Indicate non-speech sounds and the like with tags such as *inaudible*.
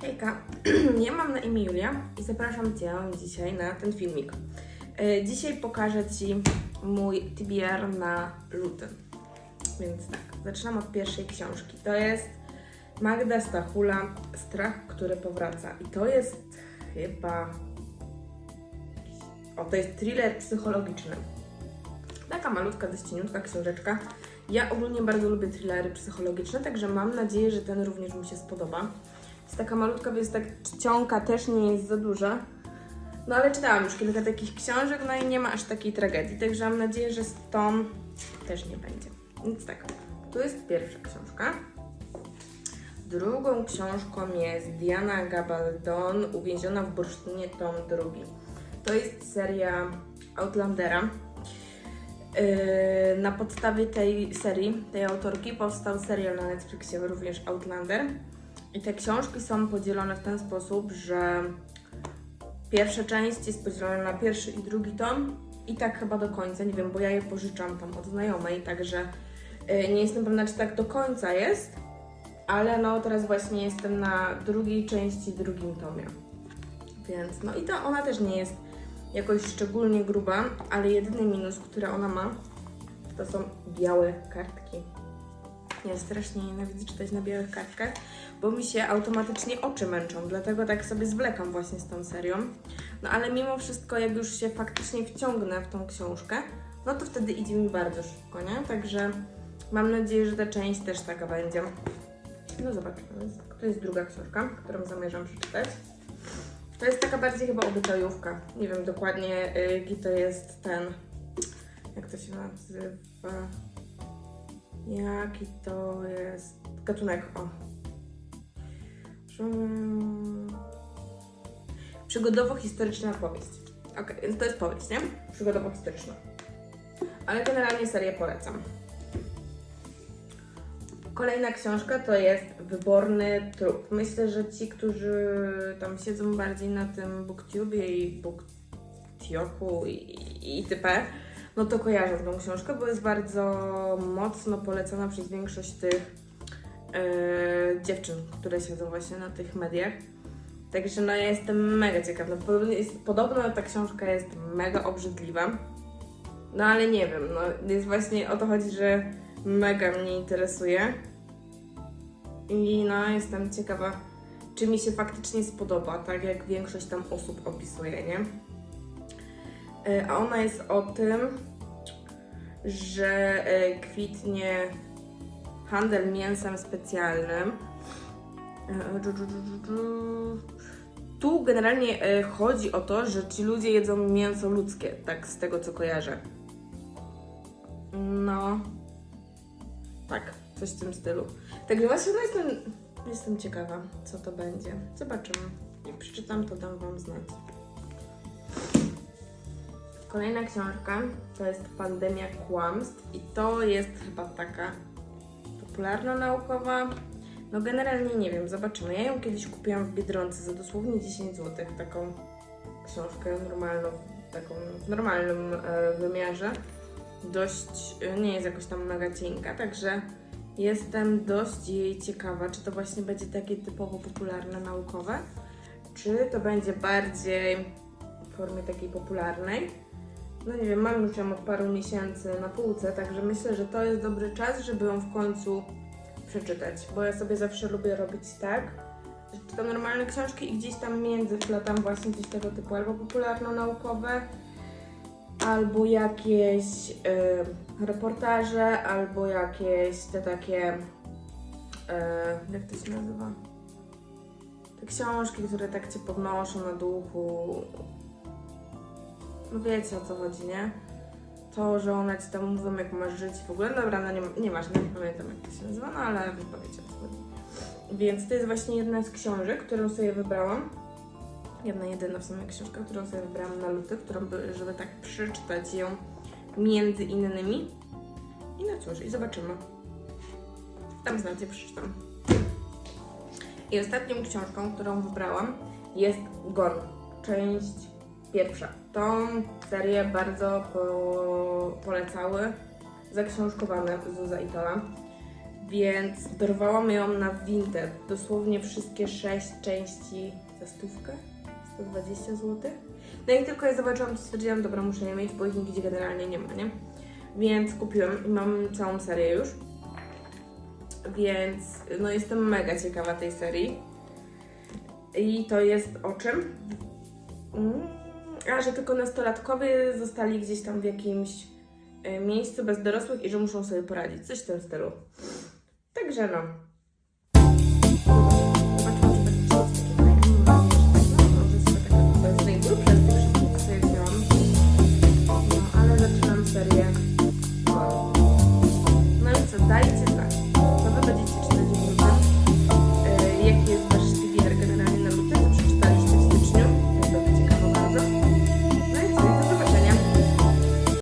Hejka, *clears throat* ja mam na imię Julia i zapraszam Cię dzisiaj na ten filmik. E, Dzisiaj pokażę Ci mój TBR na luty. Więc tak, zaczynam od pierwszej książki. To jest Magda Stachula, Strach, który powraca. I to jest chyba... O, to jest thriller psychologiczny. Taka malutka, dość książeczka. Ja ogólnie bardzo lubię thrillery psychologiczne, także mam nadzieję, że ten również mi się spodoba. Jest taka malutka, więc tak czcionka też nie jest za duża. No ale czytałam już kilka takich książek, no i nie ma aż takiej tragedii, także mam nadzieję, że z tą też nie będzie. Więc tak, to jest pierwsza książka. Drugą książką jest Diana Gabaldon, Uwięziona w bursztynie, tom drugi. To jest seria Outlandera. Yy, na podstawie tej serii, tej autorki, powstał serial na Netflixie, również Outlander. I te książki są podzielone w ten sposób, że pierwsza część jest podzielona na pierwszy i drugi tom i tak chyba do końca, nie wiem, bo ja je pożyczam tam od znajomej, także yy, nie jestem pewna, czy tak do końca jest, ale no teraz właśnie jestem na drugiej części, drugim tomie. Więc no i to ona też nie jest jakoś szczególnie gruba, ale jedyny minus, który ona ma, to są białe kartki. Ja strasznie nienawidzę czytać na białych kartkach, bo mi się automatycznie oczy męczą, dlatego tak sobie zwlekam właśnie z tą serią. No ale mimo wszystko, jak już się faktycznie wciągnę w tą książkę, no to wtedy idzie mi bardzo szybko, nie? Także mam nadzieję, że ta część też taka będzie. No zobaczymy. To jest druga książka, którą zamierzam przeczytać. To jest taka bardziej chyba obyczajówka. Nie wiem dokładnie, y, jaki to jest ten. Jak to się nazywa? Jaki to jest gatunek? O. Przy- Przygodowo-historyczna powieść. Okej, więc to jest powieść, nie? Przygodowo-historyczna. Ale generalnie serię polecam. Kolejna książka to jest Wyborny trup. Myślę, że ci, którzy tam siedzą bardziej na tym booktubie i booktioku i, i typę, no to kojarzą tą książkę, bo jest bardzo mocno polecana przez większość tych e, dziewczyn, które siedzą właśnie na tych mediach. Także no ja jestem mega ciekawa. Podobno, jest, podobno ta książka jest mega obrzydliwa. No ale nie wiem, no jest właśnie o to chodzi, że mega mnie interesuje. I no jestem ciekawa, czy mi się faktycznie spodoba, tak jak większość tam osób opisuje, nie? E, A ona jest o tym, że e, kwitnie handel mięsem specjalnym. Dżu. Tu generalnie chodzi o to, że ci ludzie jedzą mięso ludzkie, tak z tego co kojarzę. No. Tak, coś w tym stylu. Także właśnie no jestem, jestem ciekawa, co to będzie. Zobaczymy. Jak przeczytam, to dam Wam znać. Kolejna książka to jest Pandemia Kłamstw i to jest chyba taka popularna naukowa. No generalnie nie wiem, zobaczymy. Ja ją kiedyś kupiłam w Biedronce za dosłownie 10 zł, taką książkę normalną, taką w normalnym e, wymiarze. Dość, e, nie jest jakoś tam mega cienka, także jestem dość jej ciekawa, czy to właśnie będzie takie typowo popularne naukowe, czy to będzie bardziej w formie takiej popularnej. No nie wiem, mam już ją od paru miesięcy na półce, także myślę, że to jest dobry czas, żeby ją w końcu przeczytać, bo ja sobie zawsze lubię robić tak, że czytam normalne książki i gdzieś tam między wplatam właśnie coś tego typu albo popularno-naukowe, albo jakieś y, reportaże, albo jakieś te takie, y, jak to się nazywa? Te książki, które tak cię podnoszą na duchu. No wiecie o co chodzi, nie? To, że one ci tam mówią, jak masz żyć w ogóle. Dobra, no nie, nie masz, nie pamiętam jak to się nazywa, no ale wy o co chodzi. Więc to jest właśnie jedna z książek, którą sobie wybrałam. Jedna, jedyna w sumie książka, którą sobie wybrałam na luty, którą by, żeby tak przeczytać ją między innymi. I no cóż, i zobaczymy. Tam znacie, przeczytam. I ostatnią książką, którą wybrałam jest Gon, część pierwsza. Tą serię bardzo po, polecały zaksiążkowane Zuza i Tola, Więc dorwałam ją na Vinted. Dosłownie wszystkie sześć części za stówkę. 120 zł. No i tylko je zobaczyłam, to stwierdziłam, dobra, muszę je mieć, bo ich nigdzie generalnie nie ma, nie? Więc kupiłam i mam całą serię już. Więc no jestem mega ciekawa tej serii. I to jest o czym? Mm, A, że tylko nastolatkowie zostali gdzieś tam w jakimś e, miejscu bez dorosłych i że muszą sobie poradzić. Coś w tym stylu. Także no.